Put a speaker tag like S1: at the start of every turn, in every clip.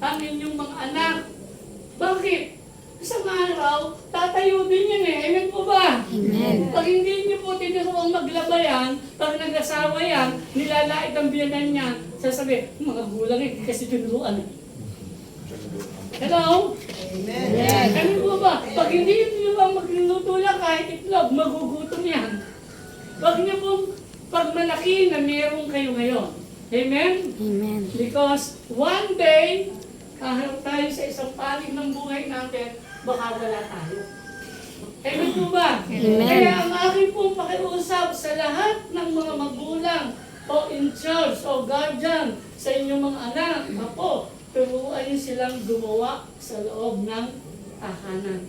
S1: ang inyong mga anak. Bakit? Isang araw, tatayo din yan eh. Amen po ba?
S2: Amen.
S1: Pag hindi niyo po tinuruang maglaba yan, pag nag-asawa yan, nilalait ang biyanan niya, sasabi, mga gulang eh, kasi tinuruan eh. Hello?
S2: Amen.
S1: Ano po ba? Pag hindi niyo lang magluluto lang kahit itlog, magugutom yan. Huwag niyo pong pag malaki na meron kayo ngayon. Amen?
S2: Amen.
S1: Because one day, kaharap tayo sa isang panig ng buhay natin, baka wala tayo. Amen po ba?
S2: Amen.
S1: Kaya ang aking pong pakiusap sa lahat ng mga magulang o in charge o guardian sa inyong mga anak, apo, turuan niyo silang gumawa sa loob ng tahanan.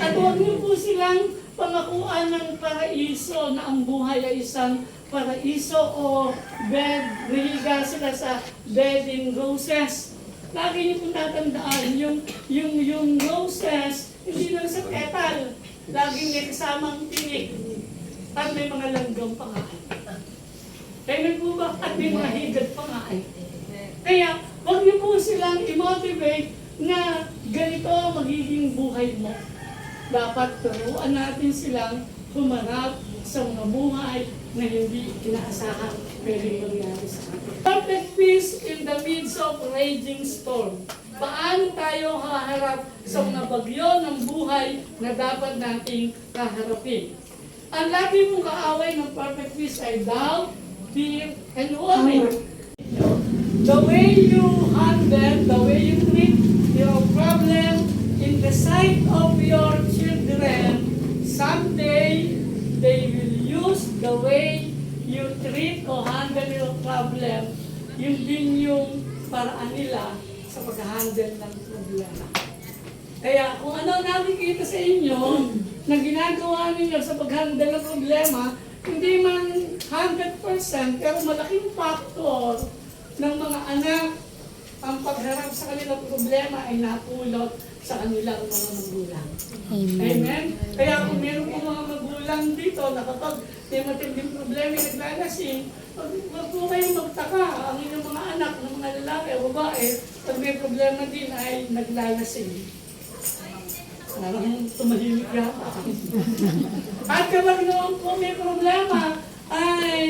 S1: At huwag niyo po silang pangakuan ng paraiso na ang buhay ay isang paraiso o bed, nahiga sila sa bed in roses. Lagi niyo po tatandaan yung, yung, yung roses, hindi lang sa petal, laging may kasamang tinik. At may mga langgam pa nga. Kaya ba? At may mga higad pa nga. Kaya, huwag niyo po silang i-motivate na ganito magiging buhay mo. Dapat turuan natin silang humarap sa mga buhay na hindi inaasahan pwedeng mangyari. Perfect peace in the midst of raging storm. Paano tayo haharap sa mga bagyo ng buhay na dapat nating kaharapin? Ang lagi mong kaaway ng perfect peace ay doubt, fear, and worry. The way you handle, the way you treat or handle your problem, yun din yung paraan nila sa pag-handle ng problema. Kaya kung ano nakikita sa inyo na ginagawa ninyo sa pag-handle ng problema, hindi man 100% pero malaking factor ng mga anak ang pagharap sa kanilang problema ay napulot sa kanilang mga magulang.
S2: Amen.
S1: Amen? Kaya kung meron po mga magulang dito na kapag may matinding problema yung naglalasing, wag, wag po kayong magtaka. Ang inyong mga anak ng mga lalaki o babae, pag may problema din ay naglalasing. Parang tumahimik yata. At kapag noon po may problema ay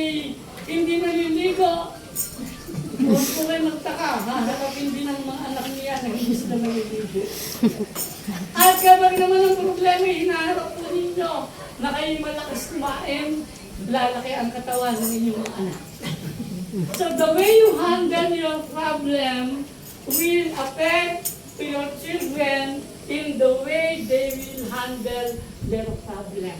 S1: hindi naliligo, huwag po kayo magtaka. Haharapin din ng mga anak niya na hindi sila naliligo. At kapag naman ang problema, hinaharap po ninyo na kayo malakas kumain, lalaki ang katawan ng inyong mga anak. So the way you handle your problem will affect to your children in the way they will handle their problem.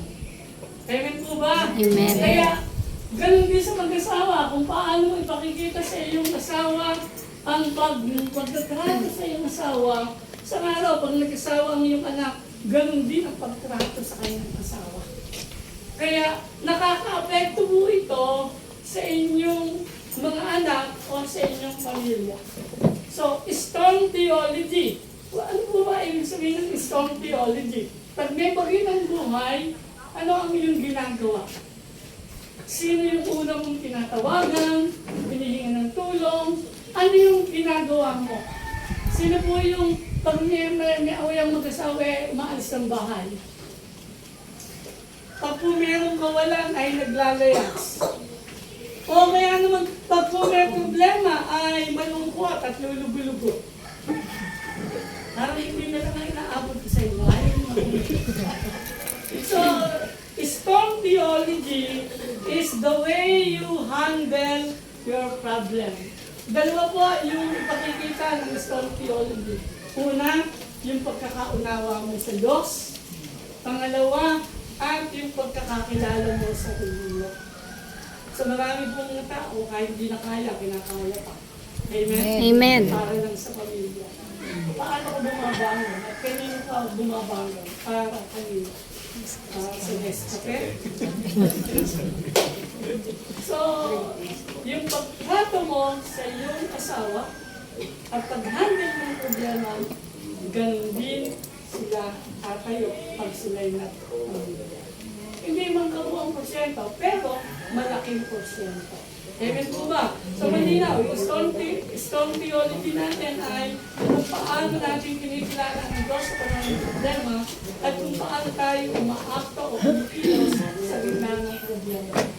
S1: Amen po ba?
S2: Amen.
S1: Kaya, ganun din sa mag-asawa, kung paano ipakikita sa iyong asawa ang pag pagtatrato sa iyong asawa, sa araw, pag nag-asawa ang iyong anak, ganun din ang pagtrato sa kanyang asawa. Kaya nakaka-apekto po ito sa inyong mga anak o sa inyong pamilya. So, storm theology. Ano po ba ibig sabihin ng storm theology? Pag may bagay ng buhay, ano ang iyong ginagawa? Sino yung una mong tinatawagan, hinihingan ng tulong, ano yung ginagawa mo? Sino po yung pag may, may, may awayang mag-asawa, eh, umaalis ng bahay? Pag po mayroong kawalan ay naglalayas. O kaya naman, pag po may problema ay malungkot at lulugo-lugo. Parang hindi na lang ang inaabot sa inyo. Ayaw. So, storm theology is the way you handle your problem. Dalawa po yung ipakikita ng storm theology. Una, yung pagkakaunawa mo sa Diyos. Pangalawa, yung pagkakakilala mo sa sarili mo. So marami pong tao, kahit hindi na kaya, kinakaya pa. Amen?
S2: Amen.
S1: Para lang sa pamilya. Paano ko bumabangon? At kanino ka bumabangon? Para kanino? Para sa okay? so, yung pagtrato mo sa iyong asawa at pag-handle ng problema, ganun din sila tatayo pag sila'y nagpamilya. Hindi man kabuang porsyento, pero malaking porsyento. Amen po ba? So malinaw, yung strong, the- strong theology natin ay kung paano natin kinikilala ang Diyos sa ng problema at kung paano tayo umaakto o kumikilos sa gitna ng problema.